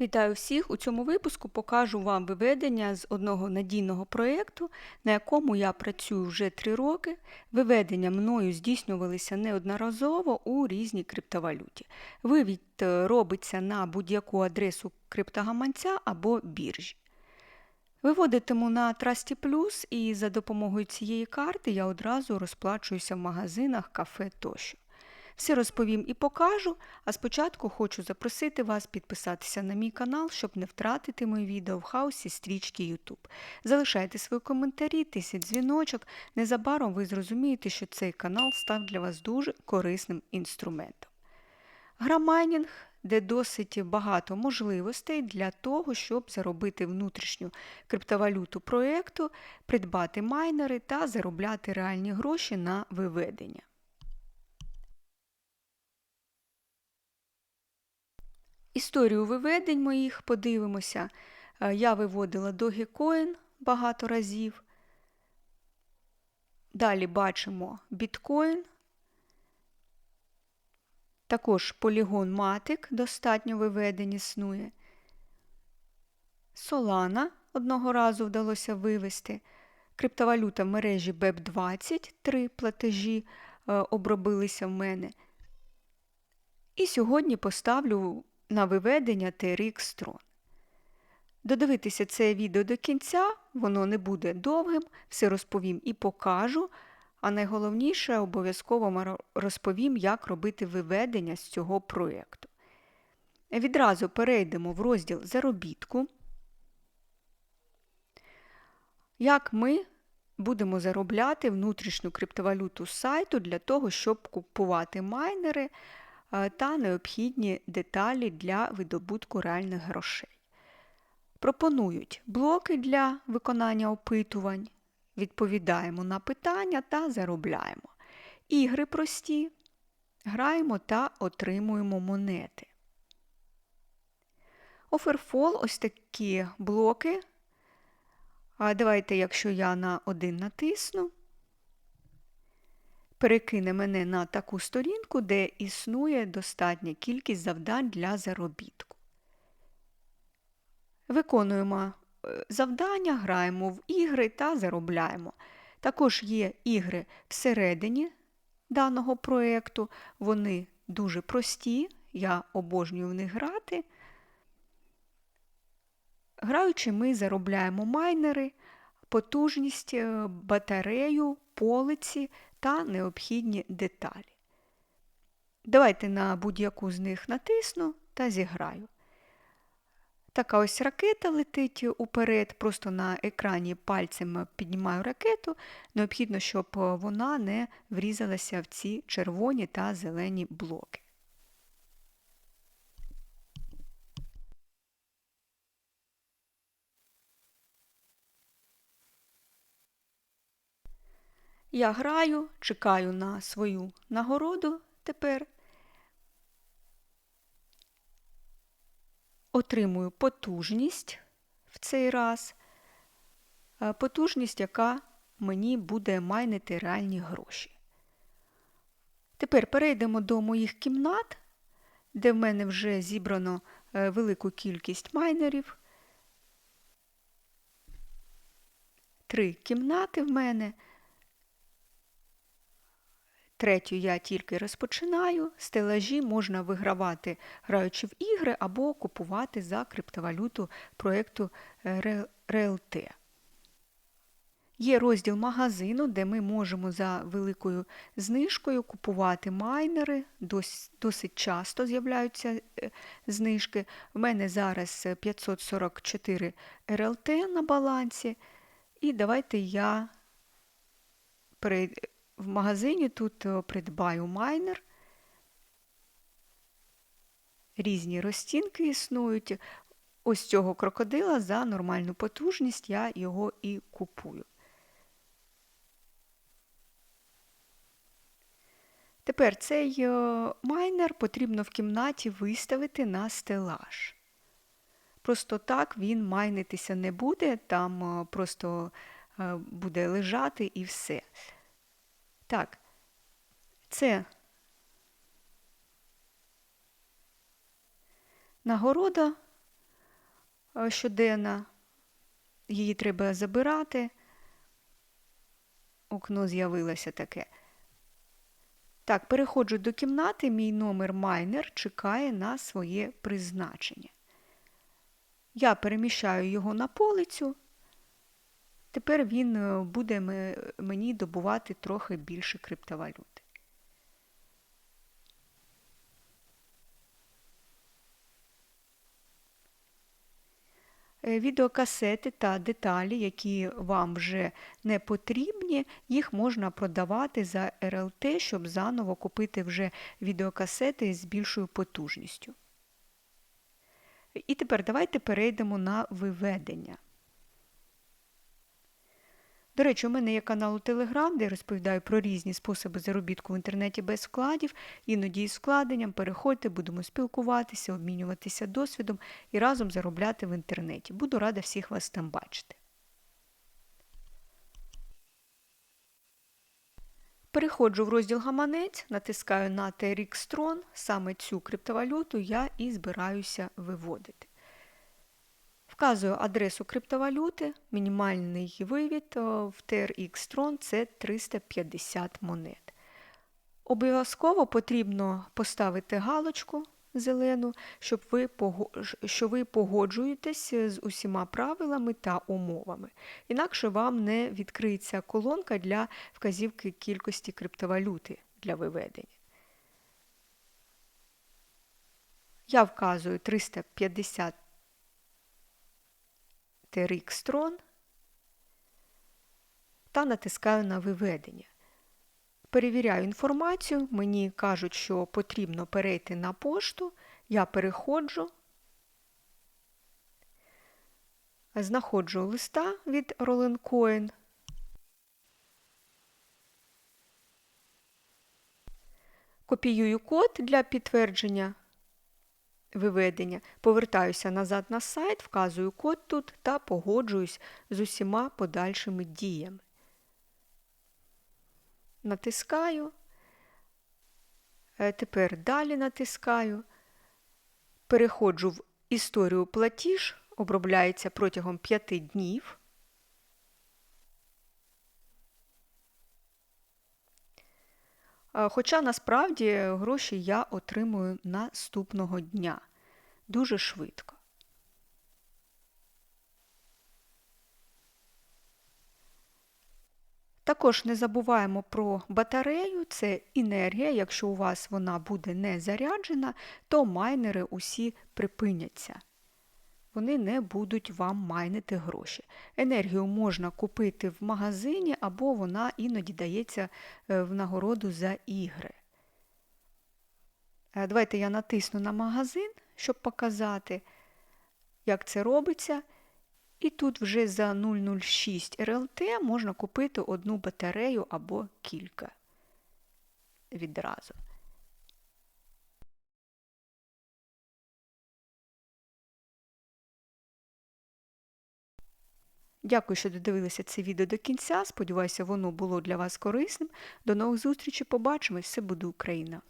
Вітаю всіх! У цьому випуску покажу вам виведення з одного надійного проєкту, на якому я працюю вже 3 роки. Виведення мною здійснювалися неодноразово у різній криптовалюті. Вивід е, робиться на будь-яку адресу криптогаманця або біржі. Виводитиму на Trusty Plus і за допомогою цієї карти я одразу розплачуюся в магазинах, кафе тощо. Все розповім і покажу, а спочатку хочу запросити вас підписатися на мій канал, щоб не втратити мої відео в хаосі стрічки YouTube. Залишайте свої коментарі, тисять дзвіночок. Незабаром ви зрозумієте, що цей канал став для вас дуже корисним інструментом. Грамайнінг, де досить багато можливостей для того, щоб заробити внутрішню криптовалюту проєкту, придбати майнери та заробляти реальні гроші на виведення. Історію виведень моїх подивимося. Е, Я виводила Dogecoin багато разів. Далі бачимо біткоін. Також полігон Matic достатньо виведень існує. Solana одного разу вдалося вивести. Криптовалюта в мережі BEP20, три платежі е, обробилися в мене. І сьогодні поставлю на виведення TRX Tron. Додивитися це відео до кінця, воно не буде довгим, все розповім і покажу, а найголовніше обов'язково розповім, як робити виведення з цього проєкту. Відразу перейдемо в розділ заробітку. Як ми будемо заробляти внутрішню криптовалюту сайту для того, щоб купувати майнери та необхідні деталі для видобутку реальних грошей. Пропонують блоки для виконання опитувань, відповідаємо на питання та заробляємо. Ігри прості, граємо та отримуємо монети. Оферфол ось такі блоки. Давайте, якщо я на один натисну, перекине мене на таку сторінку, де існує достатня кількість завдань для заробітку. Виконуємо е, завдання, граємо в ігри та заробляємо. Також є ігри всередині даного проєкту, вони дуже прості, я обожнюю в них грати. Граючи, ми заробляємо майнери, потужність, е, батарею, полиці та необхідні деталі. Давайте на будь-яку з них натисну та зіграю. Така ось ракета летить уперед, просто на екрані пальцем піднімаю ракету. Необхідно, щоб вона не врізалася в ці червоні та зелені блоки. Я граю, чекаю на свою нагороду тепер. Отримую потужність в цей раз, е, потужність, яка мені буде майнити реальні гроші. Тепер перейдемо до моїх кімнат, де в мене вже зібрано е, велику кількість майнерів. Три кімнати в мене. Третю я тільки розпочинаю. Стелажі можна вигравати, граючи в ігри, або купувати за криптовалюту проєкту РЛТ. Є розділ магазину, де ми можемо за великою знижкою купувати майнери. Досить часто з'являються е, знижки. В мене зараз 544 РЛТ на балансі. І давайте я в магазині тут е, придбаю майнер. Різні розцінки існують. Ось цього крокодила за нормальну потужність я його і купую. Тепер цей е, майнер потрібно в кімнаті виставити на стелаж. Просто так він майнитися не буде, там е, просто буде лежати і все. Так, це нагорода е, щоденна. Її треба забирати. Окно з'явилося таке. Так, переходжу до кімнати, мій номер майнер чекає на своє призначення. Я переміщаю його на полицю. Тепер він е, буде мені добувати трохи більше криптовалюти. Е, Відеокасети та деталі, які вам вже не потрібні, їх можна продавати за РЛТ, щоб заново купити вже відеокасети з більшою потужністю. І тепер давайте перейдемо на виведення. До речі, у мене є канал у Телеграм, де я розповідаю про різні способи заробітку в інтернеті без вкладів, іноді із вкладенням. Переходьте, будемо спілкуватися, обмінюватися досвідом і разом заробляти в інтернеті. Буду рада всіх вас там бачити. Переходжу в розділ гаманець, натискаю на TRX Tron, саме цю криптовалюту я і збираюся виводити. Вказую адресу криптовалюти, мінімальний вивід в TRX Tron це 350 монет. Обов'язково потрібно поставити галочку зелену, щоб ви, що ви погоджуєтесь з усіма правилами та умовами. Інакше вам не відкриється колонка для вказівки кількості криптовалюти для виведення. Я вказую 350 TRX-Tron та натискаю на виведення. Перевіряю інформацію, мені кажуть, що потрібно перейти на пошту, я переходжу, знаходжу листа від Roland Coin, копіюю код для підтвердження виведення, повертаюся назад на сайт, вказую код тут та погоджуюсь з усіма подальшими діями. Натискаю. Е, Тепер далі натискаю. Переходжу в історію платіж, обробляється протягом 5 днів. Хоча насправді гроші я отримую наступного дня. Дуже швидко. Також не забуваємо про батарею, це енергія. Якщо у вас вона буде не заряджена, то майнери усі припиняться. Вони не будуть вам майнити гроші. Енергію можна купити в магазині, або вона іноді дається е, в нагороду за ігри. Е, Давайте я натисну на магазин, щоб показати, як це робиться. І тут вже за 006 РЛТ можна купити одну батарею або кілька відразу. Дякую, що додивилися це відео до кінця. Сподіваюся, воно було для вас корисним. До нових зустрічей. Побачимось. Все буде Україна!